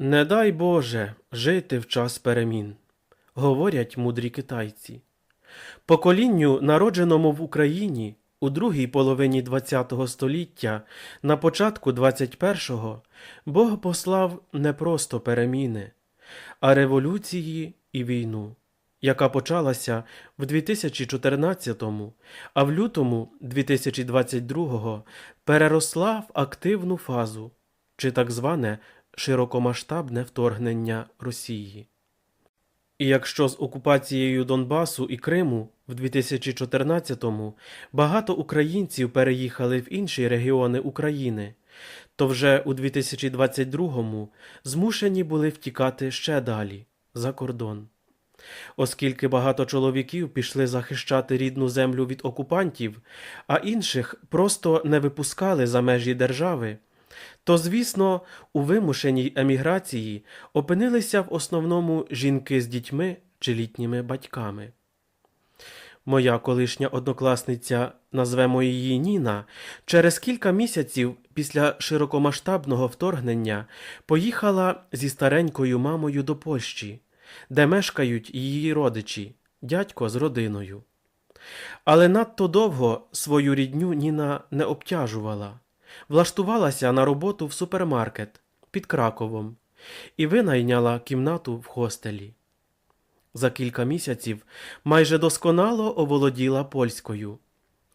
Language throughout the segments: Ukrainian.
Не дай Боже жити в час перемін, говорять мудрі китайці. Поколінню, народженому в Україні у другій половині ХХ століття, на початку 21-го, Бог послав не просто переміни, а революції і війну, яка почалася в 2014-му, а в лютому 2022-го переросла в активну фазу, чи так зване широкомасштабне вторгнення Росії. І якщо з окупацією Донбасу і Криму в 2014-му багато українців переїхали в інші регіони України, то вже у 2022-му змушені були втікати ще далі, за кордон. Оскільки багато чоловіків пішли захищати рідну землю від окупантів, а інших просто не випускали за межі держави, то, звісно, у вимушеній еміграції опинилися в основному жінки з дітьми чи літніми батьками. Моя колишня однокласниця, назвемо її Ніна, через кілька місяців після широкомасштабного вторгнення поїхала зі старенькою мамою до Польщі, де мешкають її родичі, дядько з родиною. Але надто довго свою рідню Ніна не обтяжувала влаштувалася на роботу в супермаркет під Краковом і винайняла кімнату в хостелі. За кілька місяців майже досконало оволоділа польською,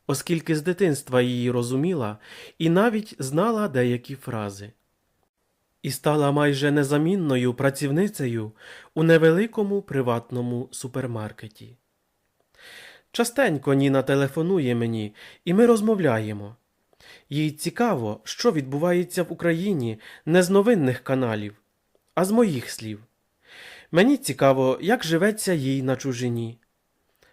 оскільки з дитинства її розуміла і навіть знала деякі фрази. І стала майже незамінною працівницею у невеликому приватному супермаркеті. Частенько Ніна телефонує мені, і ми розмовляємо. Їй цікаво, що відбувається в Україні не з новинних каналів, а з моїх слів. Мені цікаво, як живеться їй на чужині.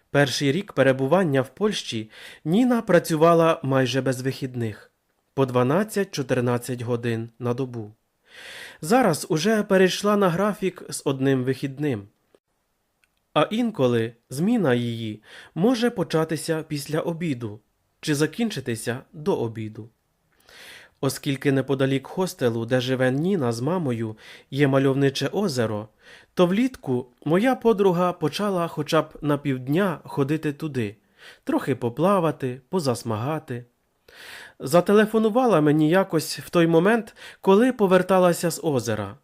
Перший рік перебування в Польщі Ніна працювала майже без вихідних по 12-14 годин на добу. Зараз уже перейшла на графік з одним вихідним. А інколи зміна її може початися після обіду чи закінчитися до обіду. Оскільки неподалік хостелу, де живе Ніна з мамою, є мальовниче озеро, то влітку моя подруга почала хоча б на півдня ходити туди, трохи поплавати, позасмагати. Зателефонувала мені якось в той момент, коли поверталася з озера.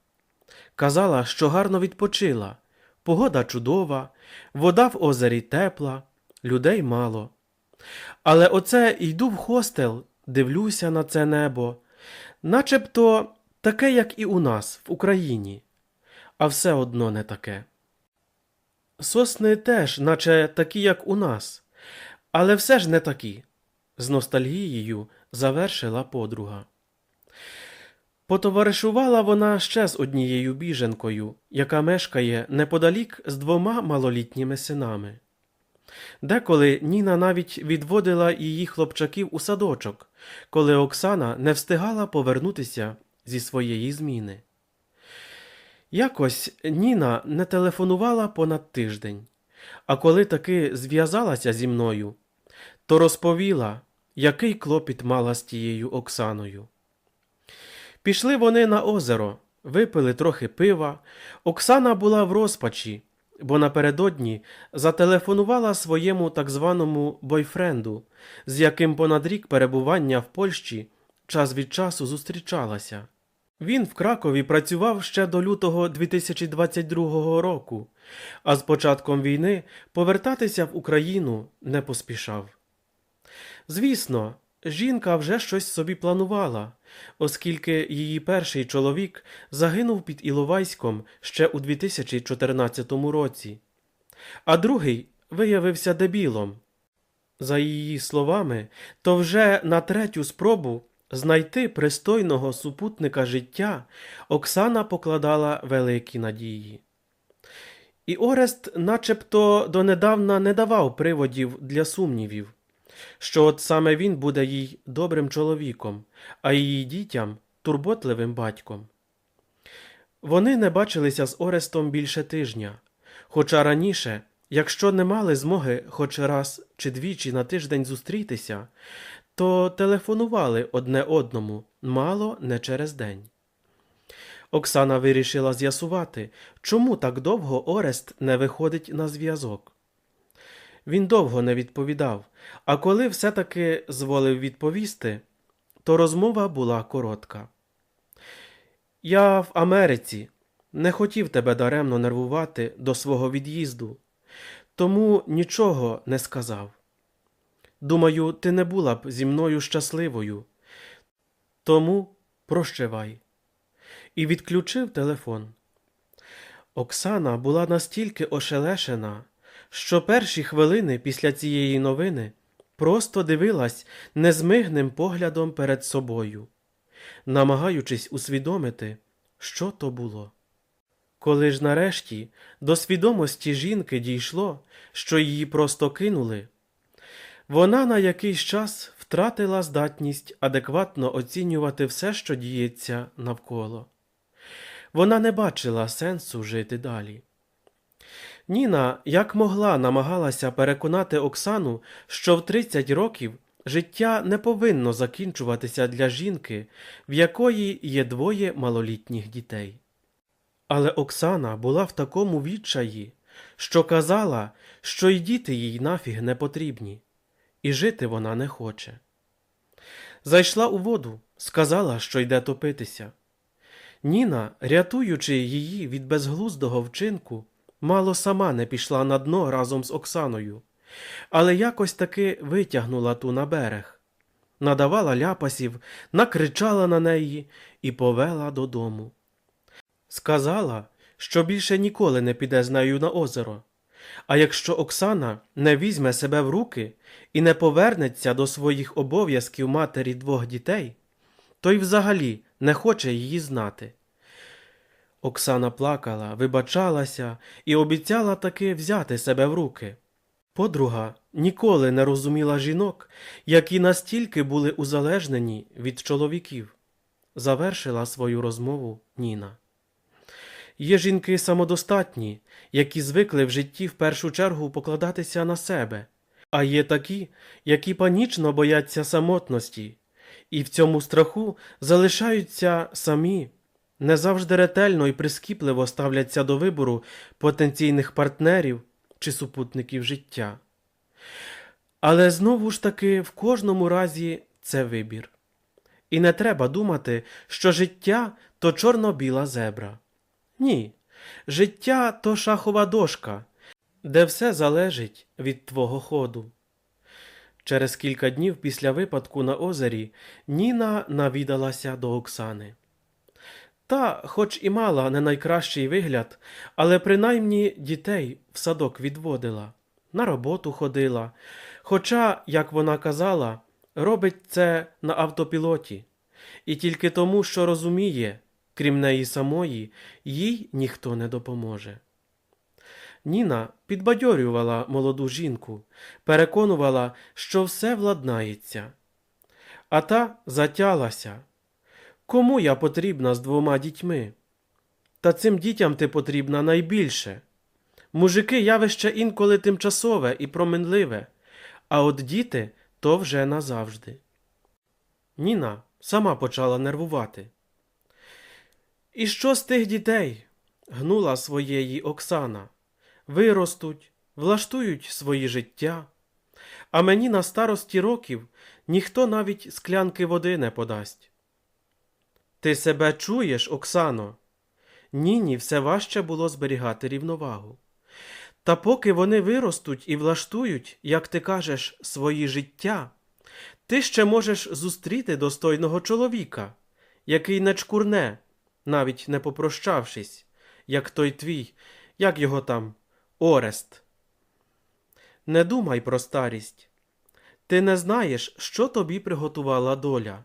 Казала, що гарно відпочила, погода чудова, вода в озері тепла, людей мало. Але оце йду в хостел, дивлюся на це небо, начебто таке, як і у нас, в Україні, а все одно не таке. Сосни теж, наче такі, як у нас, але все ж не такі, з ностальгією завершила подруга. Потоваришувала вона ще з однією біженкою, яка мешкає неподалік з двома малолітніми синами. Деколи Ніна навіть відводила її хлопчаків у садочок, коли Оксана не встигала повернутися зі своєї зміни. Якось Ніна не телефонувала понад тиждень, а коли таки зв'язалася зі мною, то розповіла, який клопіт мала з тією Оксаною. Пішли вони на озеро, випили трохи пива. Оксана була в розпачі, бо напередодні зателефонувала своєму так званому бойфренду, з яким понад рік перебування в Польщі час від часу зустрічалася. Він в Кракові працював ще до лютого 2022 року, а з початком війни повертатися в Україну не поспішав. Звісно, жінка вже щось собі планувала, оскільки її перший чоловік загинув під Іловайськом ще у 2014 році, а другий виявився дебілом. За її словами, то вже на третю спробу знайти пристойного супутника життя Оксана покладала великі надії. І Орест начебто донедавна не давав приводів для сумнівів, що от саме він буде їй добрим чоловіком, а її дітям турботливим батьком. Вони не бачилися з Орестом більше тижня, хоча раніше, якщо не мали змоги хоч раз чи двічі на тиждень зустрітися, то телефонували одне одному мало не через день. Оксана вирішила з'ясувати, чому так довго Орест не виходить на зв'язок. Він довго не відповідав, а коли все-таки зволив відповісти, то розмова була коротка. Я в Америці не хотів тебе даремно нервувати до свого від'їзду, тому нічого не сказав. Думаю, ти не була б зі мною щасливою, тому прощавай. І відключив телефон. Оксана була настільки ошелешена, що перші хвилини після цієї новини просто дивилась незмигним поглядом перед собою, намагаючись усвідомити, що то було. Коли ж нарешті до свідомості жінки дійшло, що її просто кинули, вона на якийсь час втратила здатність адекватно оцінювати все, що діється навколо. Вона не бачила сенсу жити далі. Ніна, як могла, намагалася переконати Оксану, що в 30 років життя не повинно закінчуватися для жінки, в якої є двоє малолітніх дітей. Але Оксана була в такому відчаї, що казала, що й діти їй нафіг не потрібні, і жити вона не хоче. Зайшла у воду, сказала, що йде топитися. Ніна, рятуючи її від безглуздого вчинку, мало сама не пішла на дно разом з Оксаною, але якось таки витягнула ту на берег, надавала ляпасів, накричала на неї і повела додому. Сказала, що більше ніколи не піде з нею на озеро. А якщо Оксана не візьме себе в руки і не повернеться до своїх обов'язків матері двох дітей, то й взагалі не хоче її знати. Оксана плакала, вибачалася і обіцяла таки взяти себе в руки. Подруга ніколи не розуміла жінок, які настільки були узалежнені від чоловіків. Завершила свою розмову Ніна. Є жінки самодостатні, які звикли в житті в першу чергу покладатися на себе, а є такі, які панічно бояться самотності, і в цьому страху залишаються самі, не завжди ретельно і прискіпливо ставляться до вибору потенційних партнерів чи супутників життя. Але знову ж таки в кожному разі це вибір. І не треба думати, що життя то чорно-біла зебра. Ні, життя то шахова дошка, де все залежить від твого ходу. Через кілька днів після випадку на озері Ніна навідалася до Оксани. Та, хоч і мала не найкращий вигляд, але принаймні дітей в садок відводила, на роботу ходила, хоча, як вона казала, робить це на автопілоті, і тільки тому, що розуміє, крім неї самої, їй ніхто не допоможе. Ніна підбадьорювала молоду жінку, переконувала, що все владнається. А та затялася. Кому я потрібна з двома дітьми? Та цим дітям ти потрібна найбільше. Мужики явище інколи тимчасове і проминливе, а от діти то вже назавжди. Ніна сама почала нервувати. І що з тих дітей? гнула своєї Оксана. Виростуть, влаштують свої життя. А мені на старості років ніхто навіть склянки води не подасть. Ти себе чуєш, Оксано? Ніні все важче було зберігати рівновагу. Та поки вони виростуть і влаштують, як ти кажеш, свої життя, ти ще можеш зустріти достойного чоловіка, який не чкурне, навіть не попрощавшись, як той твій, як його там, Орест. Не думай про старість. Ти не знаєш, що тобі приготувала доля.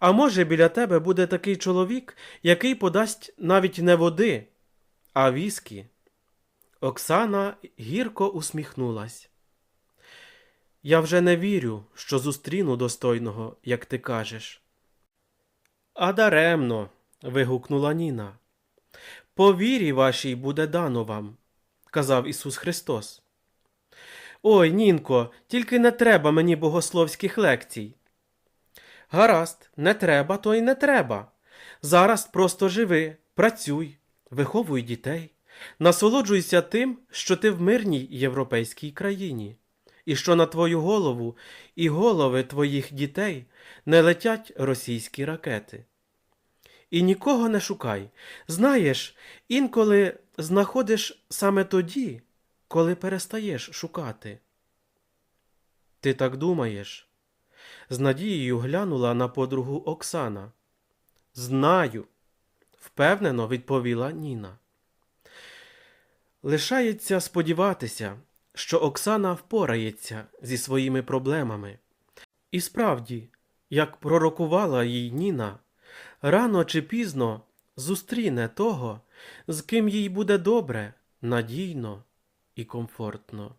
А може, біля тебе буде такий чоловік, який подасть навіть не води, а віскі. Оксана гірко усміхнулась. Я вже не вірю, що зустріну достойного, як ти кажеш. А даремно. вигукнула Ніна. По вірі вашій буде дано вам, казав Ісус Христос. Ой, Нінко, тільки не треба мені богословських лекцій. Гаразд, не треба, то й не треба. Зараз просто живи, Працюй, виховуй дітей, насолоджуйся тим, що ти в мирній європейській країні, і що на твою голову і голови твоїх дітей не летять російські ракети. І нікого не шукай. Знаєш, інколи знаходиш саме тоді, коли перестаєш шукати. Ти так думаєш? З надією глянула на подругу Оксана. Знаю, впевнено відповіла Ніна. Лишається сподіватися, що Оксана впорається зі своїми проблемами. І справді, як пророкувала їй Ніна, рано чи пізно зустріне того, з ким їй буде добре, надійно і комфортно.